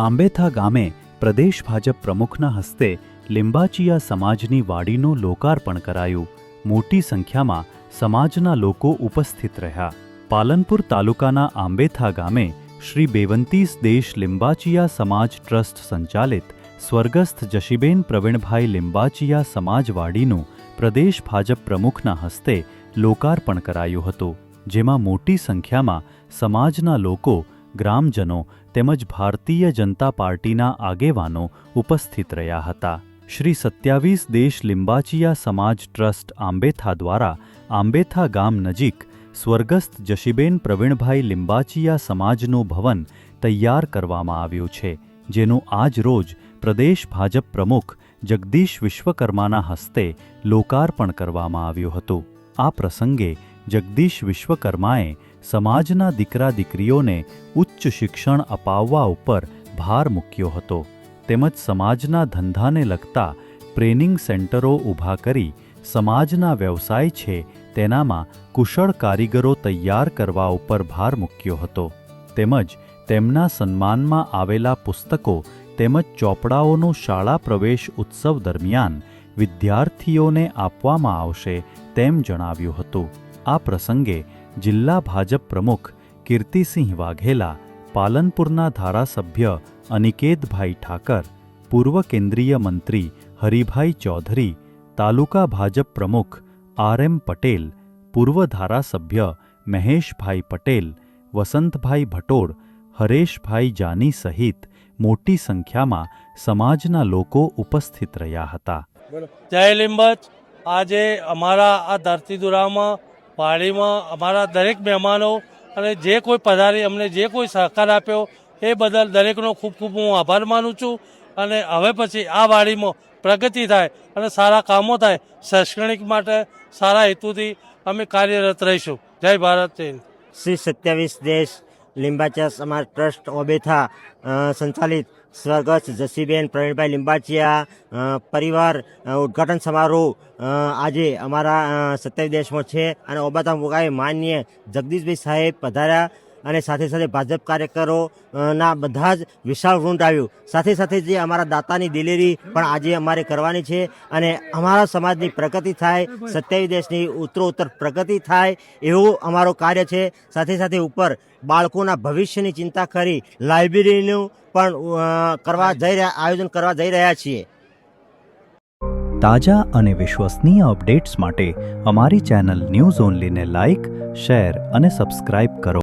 આંબેથા ગામે પ્રદેશ ભાજપ પ્રમુખના હસ્તે લિંબાચીયા સમાજની વાડીનું લોકાર્પણ કરાયું. મોટી સંખ્યામાં સમાજના લોકો ઉપસ્થિત રહ્યા. પાલનપુર તાલુકાના આંબેથા ગામે શ્રી બેવંતીસ દેશ લિંબાચીયા સમાજ ટ્રસ્ટ સંચાલિત સ્વર્ગસ્થ જશીબેન પ્રવીણભાઈ લિંબાચીયા સમાજવાડીનું પ્રદેશ ભાજપ પ્રમુખના હસ્તે લોકાર્પણ કરાયું હતું, જેમાં મોટી સંખ્યામાં સમાજના લોકો ગ્રામજનો તેમજ ભારતીય જનતા પાર્ટીના આગેવાનો ઉપસ્થિત રહ્યા હતા. શ્રી સત્યાવીસ દેશ લિંબાચીયા સમાજ ટ્રસ્ટ આંબેથા દ્વારા આંબેથા ગામ નજીક સ્વર્ગસ્થ જશીબેન પ્રવીણભાઈ લિંબાચીયા સમાજનું ભવન તૈયાર કરવામાં આવ્યું છે, જેનું આજ રોજ પ્રદેશ ભાજપ પ્રમુખ જગદીશ વિશ્વકર્માના હસ્તે લોકાર્પણ કરવામાં આવ્યું હતું. આ પ્રસંગે જગદીશ વિશ્વકર્માએ સમાજના દીકરા દીકરીઓને ઉચ્ચ શિક્ષણ અપાવવા ઉપર ભાર મૂક્યો હતો. તેમજ સમાજના ધંધાને લગતા ટ્રેનિંગ સેન્ટરો ઊભા કરી સમાજના વ્યવસાય છે તેનામાં કુશળ કારીગરો તૈયાર કરવા ઉપર ભાર મૂક્યો હતો. તેમજ તેમના સન્માનમાં આવેલા પુસ્તકો તેમજ ચોપડાઓનો શાળા પ્રવેશ ઉત્સવ દરમિયાન વિદ્યાર્થીઓને આપવામાં આવશે તેમ જણાવ્યું હતું. આ પ્રસંગે જિલ્લા ભાજપ પ્રમુખ કીર્તિસિંહ વાઘેલા, પાલનપુરના ધારાસભ્ય અનિકેતભાઈ ઠાકર, પૂર્વ કેન્દ્રીય મંત્રી હરિભાઈ ચૌધરી, તાલુકા ભાજપ પ્રમુખ આર એમ પટેલ, પૂર્વ ધારાસભ્ય મહેશભાઈ પટેલ, વસંતભાઈ ભટોડ હરેશભાઈ જાની સહિત મોટી સંખ્યામાં સમાજના લોકો ઉપસ્થિત રહ્યા હતા. જય લીંબચ. આજે અમારા આ ધરતીદુરામાં વાડીમાં અમારા દરેક મહેમાનો અને જે કોઈ પધારી, અમને જે કોઈ સહકાર આપ્યો, એ બદલ દરેકનો ખૂબ ખૂબ હું આભાર માનું છું. અને હવે પછી આ વાડીમાં પ્રગતિ થાય અને સારા કામો થાય શૈક્ષણિક માટે સારા હેતુથી અમે કાર્યરત રહીશું. જય ભારત શ્રી સત્યાવીસ દેશ લીંબાચા સમાજ ટ્રસ્ટ ઓબેથા સંચાલિત સ્વર્ગસ્થ જસીબેન પ્રવીણભાઈ લીંબાચિયા પરિવાર ઉદ્ઘાટન સમારોહ આજે અમારા સત્યાવીસ દેશમાં છે. અને ઓબાથા મુકાએ માન્ય જગદીશભાઈ સાહેબ પધાર્યા. અને સાથે સાથે ભાજપ કાર્યકરોના બધા જ વિશાળ વૃંદ આવ્યું. સાથે સાથે જે અમારા દાતાની દિલેરી પણ આજે અમારે કરવાની છે અને અમારા સમાજની પ્રગતિ થાય સત્યાવી દેશની ઉત્તરોત્તર પ્રગતિ થાય એવું અમારું કાર્ય છે. સાથે સાથે ઉપર બાળકોના ભવિષ્યની ચિંતા કરી લાઇબ્રેરીનું પણ કરવા જઈ રહ્યા, આયોજન કરવા જઈ રહ્યા છીએ. તાજા અને વિશ્વસનીય અપડેટ્સ માટે અમારી ચેનલ ન્યૂઝ ઓનલીને લાઇક, શેર અને સબસ્ક્રાઇબ કરો.